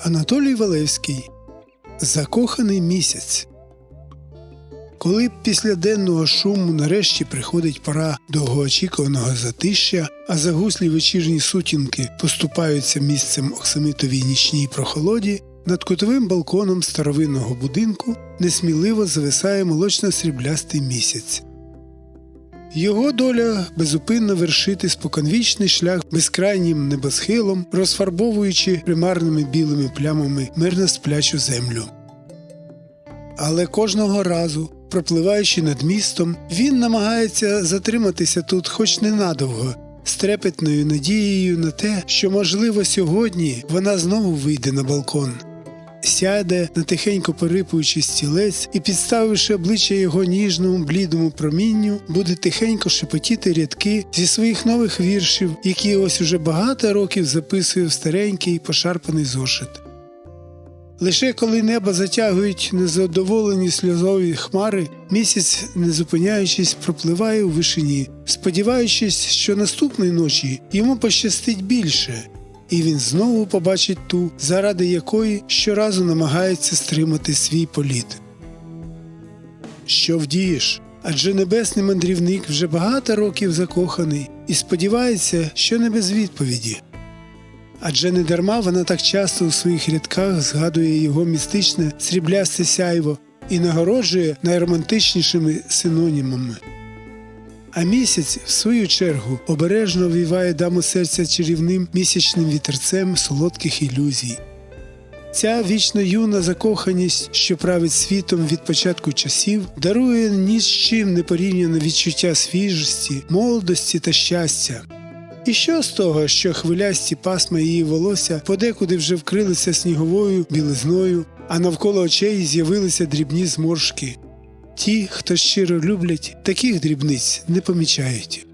Анатолій Валевський Закоханий місяць. Коли після денного шуму нарешті приходить пора довгоочікуваного затища, а загуслі вечірні сутінки поступаються місцем оксамитовій нічній прохолоді, над кутовим балконом старовинного будинку несміливо зависає молочно-сріблястий місяць. Його доля безупинно вершити споконвічний шлях безкрайнім небосхилом, розфарбовуючи примарними білими плямами мирно сплячу землю. Але кожного разу, пропливаючи над містом, він намагається затриматися тут хоч ненадовго, з трепетною надією на те, що, можливо, сьогодні вона знову вийде на балкон. Сяде на тихенько порипуючи стілець і, підставивши обличчя його ніжному блідому промінню, буде тихенько шепотіти рядки зі своїх нових віршів, які ось уже багато років записує в старенький пошарпаний зошит. Лише коли небо затягують незадоволені сльозові хмари, місяць, не зупиняючись, пропливає у вишині, сподіваючись, що наступної ночі йому пощастить більше, і він знову побачить ту, заради якої щоразу намагається стримати свій політ. Що вдієш? Адже небесний мандрівник вже багато років закоханий і сподівається, що не без відповіді. Адже не дарма вона так часто у своїх рядках згадує його містичне сріблясте сяйво і нагороджує найромантичнішими синонімами. А місяць, в свою чергу, обережно віває даму серця чарівним місячним вітерцем солодких ілюзій. Ця вічно юна закоханість, що править світом від початку часів, дарує ні з чим не порівняне відчуття свіжості, молодості та щастя. І що з того, що хвилясті пасма її волосся подекуди вже вкрилися сніговою білизною, а навколо очей з'явилися дрібні зморшки. Ті, хто щиро люблять, таких дрібниць не помічають.